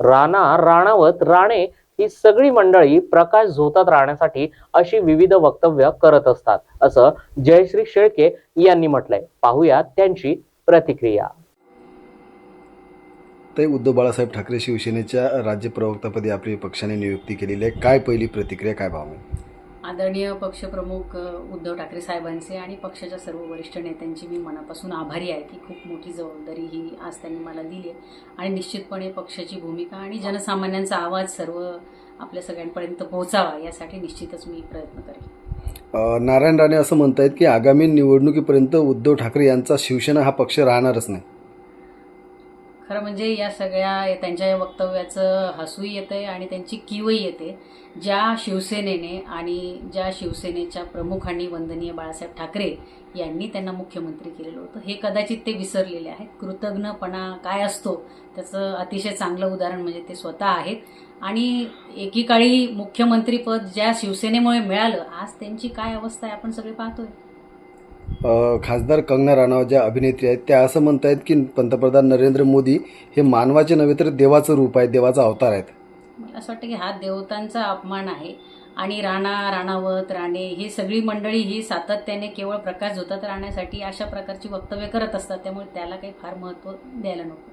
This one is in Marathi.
राणा राणावत राणे ही सगळी मंडळी प्रकाश झोतात राहण्यासाठी अशी विविध वक्तव्य करत असतात. असं जयश्री शेळके यांनी म्हटलंय. पाहूया त्यांची प्रतिक्रिया. ते उद्धव बाळासाहेब ठाकरे शिवसेनेच्या राज्य प्रवक्तापदी आपली पक्षाने नियुक्ती केलेली आहे. काय पहिली प्रतिक्रिया काय भावना? आदरणीय पक्षप्रमुख उद्धव ठाकरे साहेबांचे आणि पक्षाच्या सर्व वरिष्ठ नेत्यांची मी मनापासून आभारी आहे की खूप मोठी जबाबदारी ही आज त्यांनी मला दिली आहे. आणि निश्चितपणे पक्षाची भूमिका आणि जनसामान्यांचा आवाज सर्व आपल्या सगळ्यांपर्यंत पोहोचावा यासाठी निश्चितच मी प्रयत्न करेन. नारायण राणे असं म्हणत आहेत की आगामी निवडणुकीपर्यंत उद्धव ठाकरे यांचा शिवसेना हा पक्ष राहणारच नाही. खरं म्हणजे या सगळ्या त्यांच्या या वक्तव्याचं हसूही येतंय आणि त्यांची किवही येते. ज्या शिवसेनेने आणि ज्या शिवसेनेच्या प्रमुखांनी वंदनीय बाळासाहेब ठाकरे यांनी त्यांना मुख्यमंत्री केलेलं होतं हे कदाचित ते विसरलेले आहेत. कृतज्ञपणा काय असतो त्याचं अतिशय चांगलं उदाहरण म्हणजे ते स्वतः आहेत. आणि एकीकाळी मुख्यमंत्रीपद ज्या शिवसेनेमुळे मिळालं आज त्यांची काय अवस्था आहे आपण सगळे पाहतोय. खासदार कंगना राणावत ज्या अभिनेत्री आहेत त्या असं म्हणत आहेत की पंतप्रधान नरेंद्र मोदी हे मानवाचे नव्हे तर देवाचं रूप आहे देवाचा अवतार आहेत. मला असं वाटतं की हा देवतांचा अपमान आहे आणि राणा राणावत राणे ही सगळी मंडळी ही सातत्याने केवळ प्रकाश झोतात राहण्यासाठी अशा प्रकारची वक्तव्य करत असतात त्यामुळे त्याला काही फार महत्त्व द्यायला नको.